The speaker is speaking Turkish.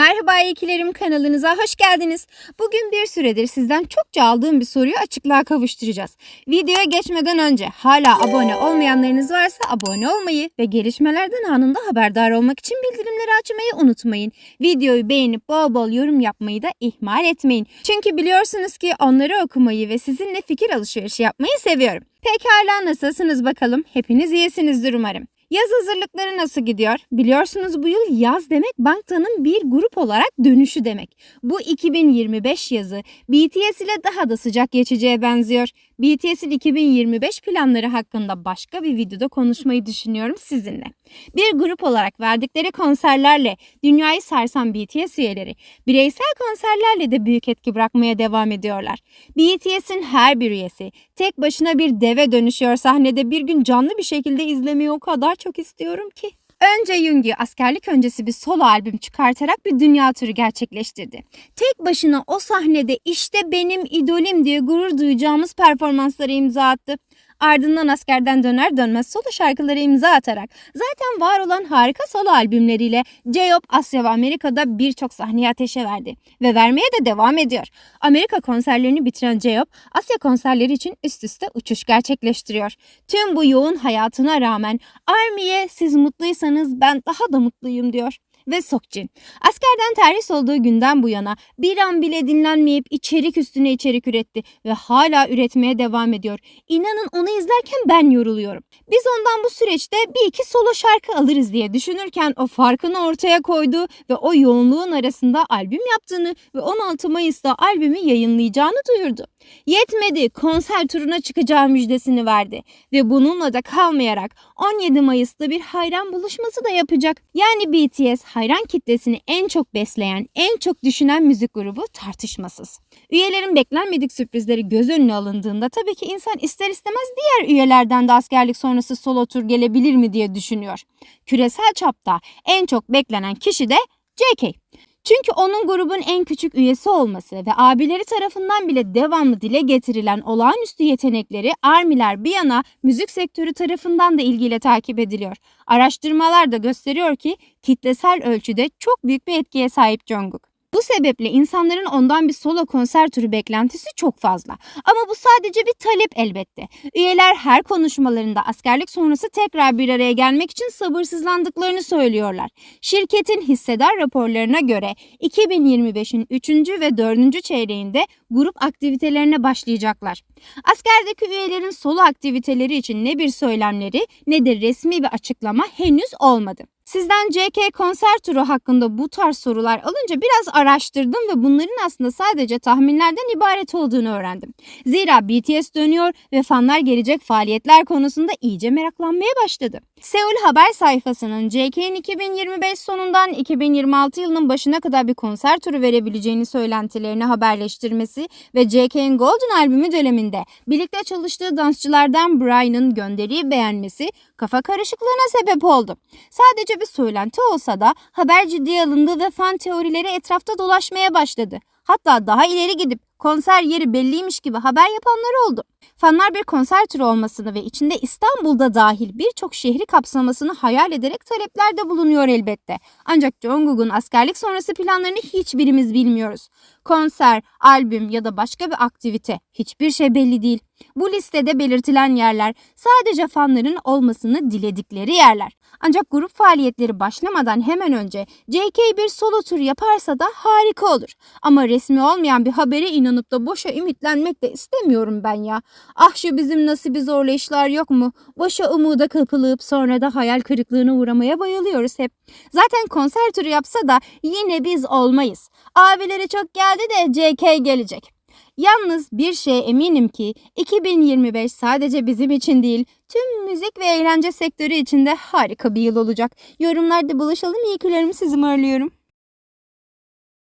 Merhaba ikilerim kanalınıza hoş geldiniz. Bugün bir süredir sizden çokça aldığım bir soruyu açıklığa kavuşturacağız. Videoya geçmeden önce hala abone olmayanlarınız varsa abone olmayı ve gelişmelerden anında haberdar olmak için bildirimleri açmayı unutmayın. Videoyu beğenip bol bol yorum yapmayı da ihmal etmeyin. Çünkü biliyorsunuz ki onları okumayı ve sizinle fikir alışverişi yapmayı seviyorum. Pekala nasılsınız bakalım? Hepiniz iyisinizdir umarım. Yaz hazırlıkları nasıl gidiyor? Biliyorsunuz bu yıl yaz demek Bangtan'ın bir grup olarak dönüşü demek. Bu 2025 yazı BTS ile daha da sıcak geçeceğe benziyor. BTS'in 2025 planları hakkında başka bir videoda konuşmayı düşünüyorum sizinle. Bir grup olarak verdikleri konserlerle dünyayı sarsan BTS üyeleri bireysel konserlerle de büyük etki bırakmaya devam ediyorlar. BTS'in her bir üyesi tek başına bir deve dönüşüyor sahnede bir gün canlı bir şekilde izlemeyi o kadar çok istiyorum ki. Önce Yoongi askerlik öncesi bir solo albüm çıkartarak bir dünya turu gerçekleştirdi. Tek başına o sahnede işte benim idolüm diye gurur duyacağımız performansları imza attı. Ardından askerden döner dönmez solo şarkıları imza atarak zaten var olan harika solo albümleriyle J-Hope Asya ve Amerika'da birçok sahneye ateşe verdi ve vermeye de devam ediyor. Amerika konserlerini bitiren J-Hope Asya konserleri için üst üste uçuş gerçekleştiriyor. Tüm bu yoğun hayatına rağmen Army'ye siz mutluysanız ben daha da mutluyum diyor ve Sokjin. Askerden terhis olduğu günden bu yana bir an bile dinlenmeyip içerik üstüne içerik üretti ve hala üretmeye devam ediyor. İnanın onu izlerken ben yoruluyorum. Biz ondan bu süreçte bir iki solo şarkı alırız diye düşünürken o farkını ortaya koydu ve o yoğunluğun arasında albüm yaptığını ve 16 Mayıs'ta albümü yayınlayacağını duyurdu. Yetmedi konser turuna çıkacağı müjdesini verdi ve bununla da kalmayarak 17 Mayıs'ta bir hayran buluşması da yapacak. Yani BTS hayran kitlesini en çok besleyen, en çok düşünen müzik grubu tartışmasız. Üyelerin beklenmedik sürprizleri göz önüne alındığında tabii ki insan ister istemez diğer üyelerden de askerlik sonrası solo tur gelebilir mi diye düşünüyor. Küresel çapta en çok beklenen kişi de JK. Çünkü onun grubun en küçük üyesi olması ve abileri tarafından bile devamlı dile getirilen olağanüstü yetenekleri armiler bir yana müzik sektörü tarafından da ilgiyle takip ediliyor. Araştırmalar da gösteriyor ki kitlesel ölçüde çok büyük bir etkiye sahip Jungkook. Bu sebeple insanların ondan bir solo konser türü beklentisi çok fazla. Ama bu sadece bir talep elbette. Üyeler her konuşmalarında askerlik sonrası tekrar bir araya gelmek için sabırsızlandıklarını söylüyorlar. Şirketin hissedar raporlarına göre 2025'in 3. ve 4. çeyreğinde grup aktivitelerine başlayacaklar. Askerdeki üyelerin solo aktiviteleri için ne bir söylemleri ne de resmi bir açıklama henüz olmadı. Sizden JK konser turu hakkında bu tarz sorular alınca biraz araştırdım ve bunların aslında sadece tahminlerden ibaret olduğunu öğrendim. Zira BTS dönüyor ve fanlar gelecek faaliyetler konusunda iyice meraklanmaya başladı. Seul haber sayfasının JK'nin 2025 sonundan 2026 yılının başına kadar bir konser turu verebileceğini söylentilerini haberleştirmesi ve JK'nin Golden albümü döneminde birlikte çalıştığı dansçılardan Brian'ın gönderiyi beğenmesi kafa karışıklığına sebep oldu. Sadece bir söylenti olsa da haber ciddiye alındı ve fan teorileri etrafta dolaşmaya başladı. Hatta daha ileri gidip konser yeri belliymiş gibi haber yapanlar oldu. Fanlar bir konser turu olmasını ve içinde İstanbul'da dahil birçok şehri kapsamasını hayal ederek taleplerde bulunuyor elbette. Ancak Jungkook'un askerlik sonrası planlarını hiçbirimiz bilmiyoruz. Konser, albüm ya da başka bir aktivite hiçbir şey belli değil. Bu listede belirtilen yerler sadece fanların olmasını diledikleri yerler. Ancak grup faaliyetleri başlamadan hemen önce JK bir solo tur yaparsa da harika olur. Ama resmi olmayan bir habere inanıp da boşa ümitlenmek de istemiyorum ben ya. Ah şu bizim nasibi zorla işler yok mu? Boşa umuda kapılıp sonra da hayal kırıklığına uğramaya bayılıyoruz hep. Zaten konser turu yapsa da yine biz olmayız. Abileri çok geldi de JK gelecek. Yalnız bir şeye eminim ki 2025 sadece bizim için değil, tüm müzik ve eğlence sektörü için de harika bir yıl olacak. Yorumlarda buluşalım, iyi sizi ağırlıyorum.